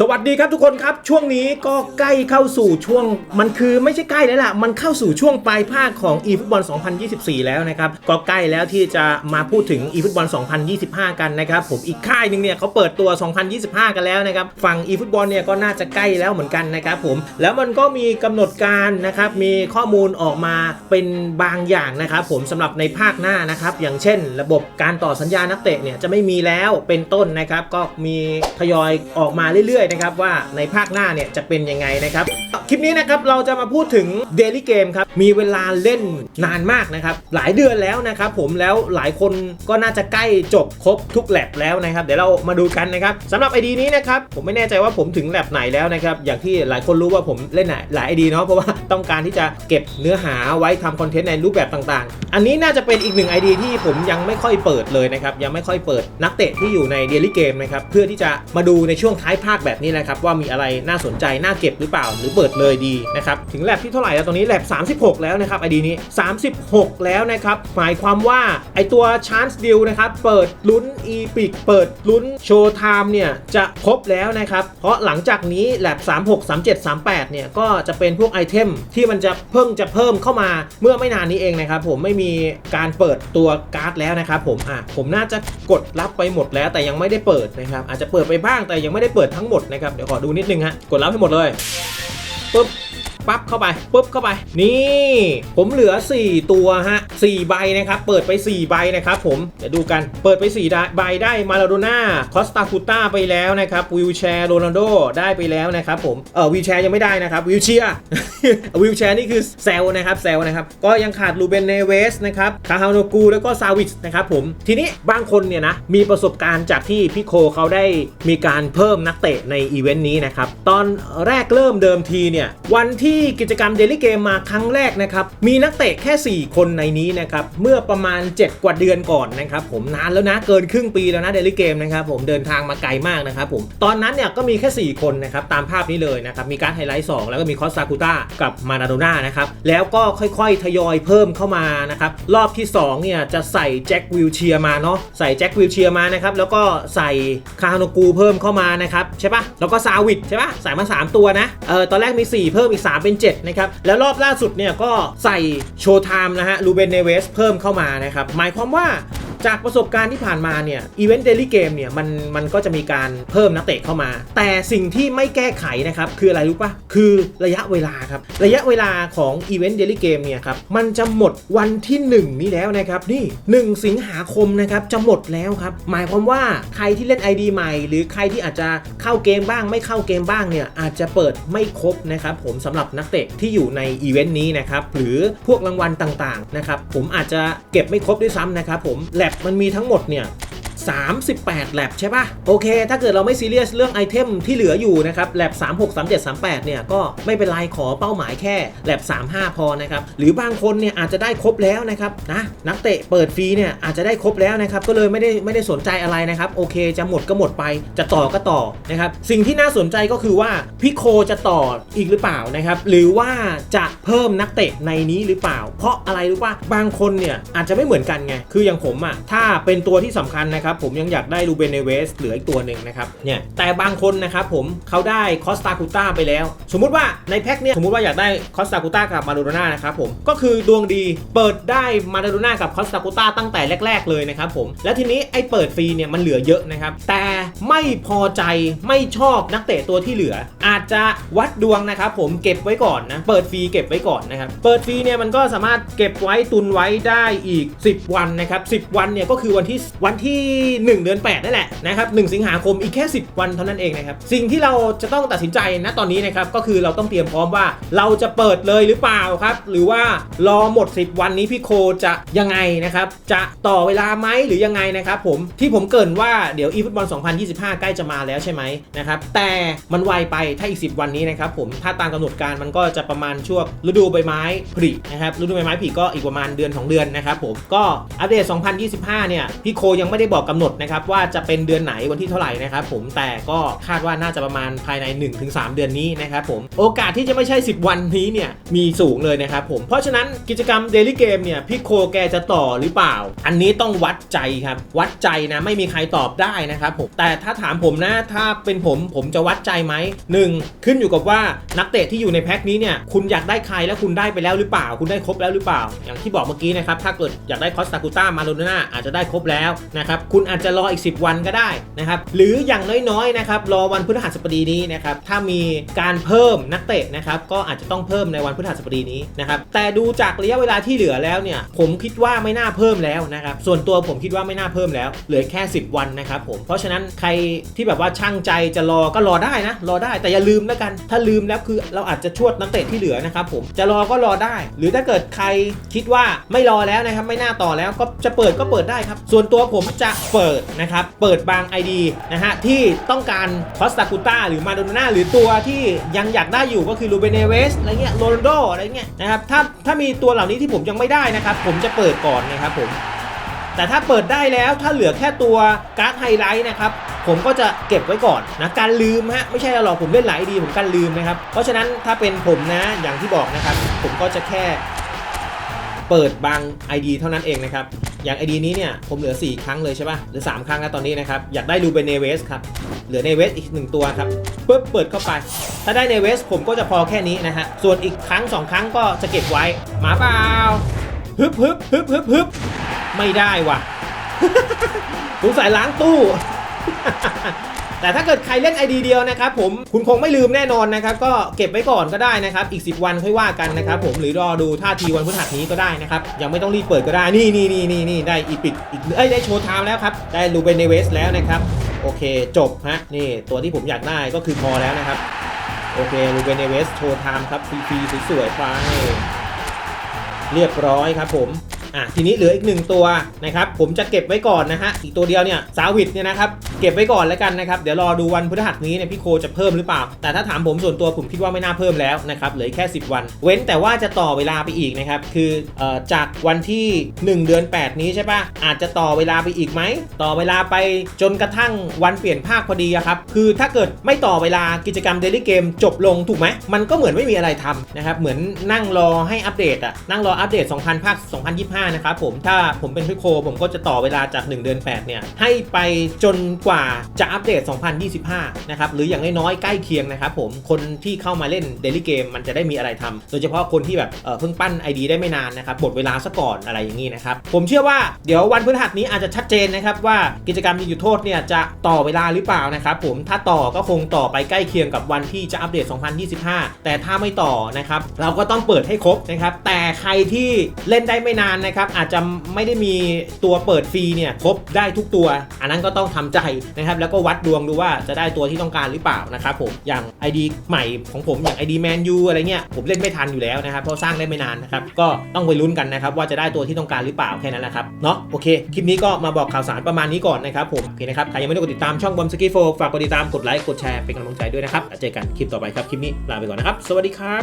สวัสดีครับทุกคนครับ ช่วงนี้ก็ใกล้เข้าสู่ช่วงมันคือไม่ใช่ใกล้แล้วล่ะ มันเข้าสู่ช่วงปลายภาคของ e ฟุตบอล2024 แล้วนะครับ ก็ใกล้แล้วที่จะมาพูดถึง e ฟุตบอล2025 กันนะครับ ผมอีกค่ายหนึ่งเนี่ยเขาเปิดตัว 2025 กันแล้วนะครับ ฝั่ง e ฟุตบอลเนี่ยก็น่าจะใกล้แล้วเหมือนกันนะครับผมแล้วมันก็มีกำหนดการนะครับมีข้อมูลออกมาเป็นบางอย่างนะครับผมสำหรับในภาคหน้านะครับอย่างเช่น ระบบการต่อสัญญานักเตะเนี่ยจะไม่มีแล้วเป็นต้นนะครับก็มีทยอยออกมาเรื่อยๆนะครับว่าในภาคหน้าเนี่ยจะเป็นยังไงนะครับ คลิปนี้นะครับเราจะมาพูดถึง Daily Game ครับ มีเวลาเล่นนานมากนะครับ หลายเดือนแล้วนะครับผมแล้วหลายคนก็น่าจะใกล้จบครบทุกแลบแล้วนะครับ เดี๋ยวเรามาดูกันนะครับสำหรับ ID นี้นะครับผมไม่แน่ใจว่าผมถึงแลบไหนแล้วนะครับอย่างที่หลายคนรู้ว่าผมเล่นหลาย ID เนาะเพราะว่าต้องการที่จะเก็บเนื้อหาไว้ทำคอนเทนต์ในรูปแบบต่างๆ อันนี้น่าจะเป็นอีกหนึ่ง ID ที่ผมยังไม่ค่อยเปิดเลยนะครับยังไม่ค่อยเปิดนักเตะที่อยู่ใน Daily Game นะครับเพื่อที่จะมาดูในช่วงท้ายภาคแบบนี้นะครับว่ามีอะไรน่าสนใจน่าเก็บหรือเปล่าหรือเปิดเลยดีนะครับถึงแลบที่เท่าไหร่แล้วตอนนี้แลบ36 แล้วนะครับ ID นี้ 36 แล้วนะครับหมายความว่าไอตัว Chance Deal นะครับเปิดลุ้น Epic เปิดลุ้น Showtime เนี่ยจะครบแล้วนะครับเพราะหลังจากนี้แลบ36 37 38เนี่ยก็จะเป็นพวกไอเทมที่มันจะเพิ่งจะเพิ่มเข้ามาเมื่อไม่นานนี้เองนะครับผมไม่มีการเปิดตัวการ์ดแล้วนะครับผมอะผมน่าจะกดรับไปหมดแล้วแต่ยังไม่ได้เปิดนะครับอาจจะเปิดไปบ้างแต่ยังไม่ได้เปิดทั้งหมดนะครับ เดี๋ยวขอดูนิดนึงฮะ กดรับให้หมดเลยปุ๊บ ปั๊บเข้าไปปุ๊บเข้าไป นี่ ผมเหลือ 4 ตัวฮะ4ใบนะครับ เปิดไป 4 ใบนะครับผมเดี๋ยวดูกันเปิดไป4ใบได้มาลาโดน่าคอสตาคูต้าไปแล้วนะครับวิวแชร์โรนัลโดได้ไปแล้วนะครับผมเออวิวแชร์ยังไม่ได้นะครับวิวเชียวิวแชร์นี่คือเซลนะครับเซลนะครับก็ยังขาดลูเบนเนเวสนะครับคาฮาโนกูแล้วก็ซาวิชนะครับผมทีนี้บางคนเนี่ยนะมีประสบการณ์จากที่พี่โคเขาได้มีการเพิ่มนักเตะในอีเวนต์นี้นะครับตอนแรกเริ่มเดิมทีเนี่ยวันที่กิจกรรมเดลิเกมมาครั้งแรกนะครับ มีนักเตะแค่ 4 คนในนี้นะครับ เมื่อประมาณ 7 กว่าเดือนก่อนนะครับ ผมนานแล้วนะ เกินครึ่งปีแล้วนะเดลิเกมนะครับ ผมเดินทางมาไกลมากนะครับผม ตอนนั้นเนี่ยก็มีแค่ 4 คนนะครับ ตามภาพนี้เลยนะครับ มีการไฮไลท์ 2 แล้วก็มีคอสซากุต้ากับมานาโดน่านะครับ แล้วก็ค่อยๆ ทยอยเพิ่มเข้ามานะครับ รอบที่2เนี่ยจะใส่แจ็ควิลเชียมาเนาะ ใส่แจ็ควิลเชียมานะครับ แล้วก็ใส่คาฮานกูเพิ่มเข้ามานะครับ ใช่ปะแล้วก็ซาวิดใช่ปะใส่มา 3 ตัวนะ เออตอนแรกมี 4 เพิ่มอีก3เป็น 7 นะครับ แล้วรอบล่าสุดเนี่ยก็ใส่โชว์ไทม์นะฮะลูเบนเนเวสเพิ่มเข้ามานะครับ หมายความว่า จากประสบการณ์ที่ผ่านมาเนี่ยอีเวนต์เดลี่เกมเนี่ยมันมันก็จะมีการเพิ่มนักเตะเข้ามา แต่สิ่งที่ไม่แก้ไขนะครับคืออะไรรู้ปะคือระยะเวลาครับ ระยะเวลาของอีเวนต์เดลี่เกมเนี่ยครับมันจะหมดวันที่ 1 นี้แล้วนะครับนี่ 1 สิงหาคมนะครับจะหมดแล้วครับ หมายความว่าใครที่เล่น ID ใหม่ หรือใครที่อาจจะเข้าเกมบ้าง ไม่เข้าเกมบ้างเนี่ยอาจจะเปิดไม่ครบนะครับผมสำหรับนักเตะที่อยู่ในอีเวนต์นี้นะครับหรือพวกรางวัลต่างๆนะครับผมอาจจะเก็บไม่ครบด้วยซ้ำนะครับผมแลบมันมีทั้งหมดเนี่ย 38แลบใช่ปะโอเค ถ้าเกิดเราไม่ซีเรียสเรื่องไอเทมที่เหลืออยู่นะครับแลบ36 37 38เนี่ยก็ไม่เป็นไรขอเป้าหมายแค่แลบ35 พอนะครับหรือบางคนเนี่ยอาจจะได้ครบแล้วนะครับนะนักเตะเปิดฟรีเนี่ยอาจจะได้ครบแล้วนะครับก็เลยไม่ได้ไม่ได้สนใจอะไรนะครับโอเคจะหมดก็หมดไปจะต่อก็ต่อนะครับสิ่งที่น่าสนใจก็คือว่าพี่โคจะต่ออีกหรือเปล่านะครับหรือว่าจะเพิ่มนักเตะในนี้หรือเปล่า เพราะอะไรรู้ป่ะบางคนเนี่ยอาจจะไม่เหมือนกันไงคืออย่างผมอะ่ะถ้าเป็นตัวที่สำคัญนะครับครับผมยังอยากได้ลูเบนเนเวสเหลืออีกตัวหนึ่งนะครับเนี่ยแต่บางคนนะครับผมเขาได้คอสตาคูต้าไปแล้ว สมมุติว่าในแพ็คเนี่ยสมมุติว่าอยากได้คอสตาคูต้ากับมาโดน่านะครับผมก็คือดวงดีเปิดได้มาโดน่ากับคอสตาคูต้าตั้งแต่แรก ๆ เลยนะครับผมแล้วทีนี้ไอ้เปิดฟรีเนี่ยมันเหลือเยอะนะครับแต่ไม่พอใจไม่ชอบนักเตะตัวที่เหลือ อาจจะวัดดวงนะครับผมเก็บไว้ก่อนนะเปิดฟรีเก็บไว้ก่อนนะครับเปิดฟรีเนี่ยมันก็สามารถเก็บไว้ตุนไว้ได้อีก 10 วันนะครับ10 วันเนี่ยก็คือวันที่วันที่1 เดือน 8 นั่นแหละนะครับ1สิงหาคมอีกแค่ 10 วันเท่านั้นเองนะครับสิ่งที่เราจะต้องตัดสินใจนะตอนนี้นะครับก็คือเราต้องเตรียมพร้อมว่าเราจะเปิดเลยหรือเปล่าครับ หรือว่ารอหมด 10 วันนี้พี่โคจะยังไงนะครับจะต่อเวลาไหมหรือยังไงนะครับผมที่ผมเกินว่าเดี๋ยวอีฟุตบอล2025 ใกล้จะมาแล้วใช่ไหมนะครับแต่มันไวไปถ้าอีก 10 วันนี้นะครับผมถ้าตามกำหนดการมันก็จะประมาณช่วงฤดูใบไม้ผลินะครับฤดูใบไม้ผลิก็อีกประมาณเดือน2เดือนนะครับผมก็อัปเดต 2025 เนี่ยพี่โคยังไม่ได้บอกกำหนดนะครับว่าจะเป็นเดือนไหนวันที่เท่าไหร่นะครับผมแต่ก็คาดว่าน่าจะประมาณภายใน 1-3 เดือนนี้นะครับผมโอกาสที่จะไม่ใช่ 10 วันนี้เนี่ยมีสูงเลยนะครับผมเพราะฉะนั้นกิจกรรม Daily Game เนี่ยพี่โคแกจะต่อหรือเปล่า อันนี้ต้องวัดใจครับวัดใจนะไม่มีใครตอบได้นะครับผมแต่ถ้าถามผมนะถ้าเป็นผมผมจะวัดใจไหมหนึ่งขึ้นอยู่กับว่านักเตะที่อยู่ในแพ็คนี้เนี่ยคุณอยากได้ใครแล้วคุณได้ไปแล้วหรือเปล่า คุณได้ครบแล้วหรือเปล่า อย่างที่บอกเมื่อกี้นะครับถ้าเกิดอยากได้คอสตากูต้ามาโดน่าอาจจะได้ครบแล้วนะครับคุณอาจจะรออีก 10 วันก็ได้นะครับหรืออย่างน้อยๆนะครับรอวันพฤหัสบดีนี้นะครับถ้ามีการเพิ่มนักเตะนะครับก็อาจจะต้องเพิ่มในวันพฤหัสบดีนี้นะครับแต่ดูจากระยะเวลาที่เหลือแล้วเนี่ยผมคิดว่าไม่น่าเพิ่มแล้วนะครับส่วนตัวผมคิดว่าไม่น่าเพิ่มแล้วเหลือแค่ 10 วันนะครับผมเพราะฉะนั้นใครที่แบบว่าช่างใจจะรอก็รอได้นะ รอได้แต่อย่าลืมแล้วกัน ถ้าลืมแล้วคือเราอาจจะชวดนักเตะที่เหลือนะครับผมจะรอก็รอได้ หรือถ้าเกิดใครคิดว่าไม่รอแล้วนะครับไม่น่าต่อแล้วก็จะเปิดก็เปิดได้ครับ ส่วนตัวผมจะเปิดนะครับ เปิดบาง ID นะฮะ ที่ต้องการคอสตาคูต้าหรือมาโดน่าหรือตัวที่ยังอยากได้อยู่ก็คือลูเบเนเวสอะไรเงี้ยโรนโดอะไรเงี้ยนะครับถ้าถ้ามีตัวเหล่านี้ที่ผมยังไม่ได้นะครับ ผมจะเปิดก่อนนะครับผมแต่ถ้าเปิดได้แล้วถ้าเหลือแค่ตัวการ์ดไฮไลท์นะครับผมก็จะเก็บไว้ก่อนนะการลืมฮะไม่ใช่หรอกผมเล่นหลายดีผมการลืมนะครับเพราะฉะนั้นถ้าเป็นผมนะอย่างที่บอกนะครับ ผมก็จะแค่ เปิดบาง ID เท่านั้นเองนะครับ อย่าง ID นี้เนี่ยผมเหลือ 4 ครั้งเลยใช่ป่ะ หรือ 3 ครั้งแล้วตอนนี้นะครับ อยากได้ลูเบเนเวสครับ เหลือเนเวสอีก 1 ตัวครับปุ๊บเปิดเข้าไป ถ้าได้เนเวสผมก็จะพอแค่นี้นะฮะ ส่วนอีกครั้ง 2 ครั้งก็จะเก็บไว้ หมาเปล่าฮึบฮึบฮึบฮึบฮึบไม่ได้ว่ะสงสัยล้างตู้ แต่ถ้าเกิดใครเล่น ID เดียวนะครับผมคุณคงไม่ลืมแน่นอนนะครับก็เก็บไว้ก่อนก็ได้นะครับอีก 10 วันค่อยว่ากันนะครับผมหรือรอดูท่าทีวันพฤหัสนี้ก็ได้นะครับยังไม่ต้องรีบเปิดก็ได้นี่นี่นี่นี่นี่ได้อีพิกอีกเอ้ยได้โชว์ไทม์แล้วครับได้ลูเบเนเวสแล้วนะครับโอเคจบฮะนี่ตัวที่ผมอยากได้ก็คือพอแล้วนะครับโอเคลูเบเนเวสโชว์ไทม์ครับฟรีๆสวยๆไปเรียบร้อยครับผม อะทีนี้เหลืออีกหนึ่งตัวนะครับผมจะเก็บไว้ก่อนนะฮะอีกตัวเดียวเนี่ยซาวิดเนี่ยนะครับเก็บไว้ก่อนแล้วกันนะครับเดี๋ยวรอดูวันพฤหัสนี้เนี่ยพี่โคจะเพิ่มหรือเปล่า แต่ถ้าถามผมส่วนตัวผมคิดว่าไม่น่าเพิ่มแล้วนะครับเหลือแค่ 10 วัน เว้นแต่ว่าจะต่อเวลาไปอีกนะครับคืออจากวันที่ 1 เดือน 8 นี้ใช่ปะอาจจะต่อเวลาไปอีกไหมต่อเวลาไปจนกระทั่งวันเปลี่ยนภาคพอดีครับคือถ้าเกิดไม่ต่อเวลากิจกรรมเดลี่เกมจบลงถูกไหมมันก็เหมือนไม่มีอะไรทำนะครับเหมือนนั่งรอให้อัปเดตอะนั่งรออัปเดต 2,000 ภาค 2025นะครับผมถ้าผมเป็นพี่โค ผมก็จะต่อเวลาจาก 1 เดือน 8 เนี่ย ให้ไปจนกว่าจะอัปเดต 2025 นะครับ หรืออย่างน้อยๆ ใกล้เคียงนะครับผมคนที่เข้ามาเล่นเดลี่เกมมันจะได้มีอะไรทำโดยเฉพาะคนที่แบบเอ่อเพิ่งปั้น ID ได้ไม่นานนะครับหมดเวลาซะก่อนอะไรอย่างนี้นะครับ ผมเชื่อว่าเดี๋ยววันพฤหัสนี้อาจจะชัดเจนนะครับว่ากิจกรรมยิงจุดโทษเนี่ยจะต่อเวลาหรือเปล่านะครับผมถ้าต่อก็คงต่อไปใกล้เคียงกับวันที่จะอัปเดต 2025 แต่ถ้าไม่ต่อนะครับเราก็ต้องเปิดให้ครบนะครับแต่ใครที่เล่นได้ไม่นานนะครับอาจจะไม่ได้มีตัวเปิดฟรีเนี่ยครบได้ทุกตัว อันนั้นก็ต้องทำใจนะครับแล้วก็วัดดวงดูว่าจะได้ตัวที่ต้องการหรือเปล่านะครับผมอย่าง ID ใหม่ของผมอย่าง ID Man U อะไรเงี้ยผมเล่นไม่ทันอยู่แล้วนะครับเพราะสร้างได้ไม่นานนะครับก็ต้องไปลุ้นกันนะครับว่าจะได้ตัวที่ต้องการหรือเปล่าแค่นั้นแหละครับเนาะโอเคคลิปนี้ก็มาบอกข่าวสารประมาณนี้ก่อนนะครับผมโอเคนะครับใครยังไม่ได้กดติดตามช่องบอมสกีโฟฝากกดติดตามกดไลค์กดแชร์เป็นกำลังใจด้วยนะครับแล้วเจอกันคลิปต่อไปครับคลิปนี้ลาไปก่อนนะครับ สวัสดีครับ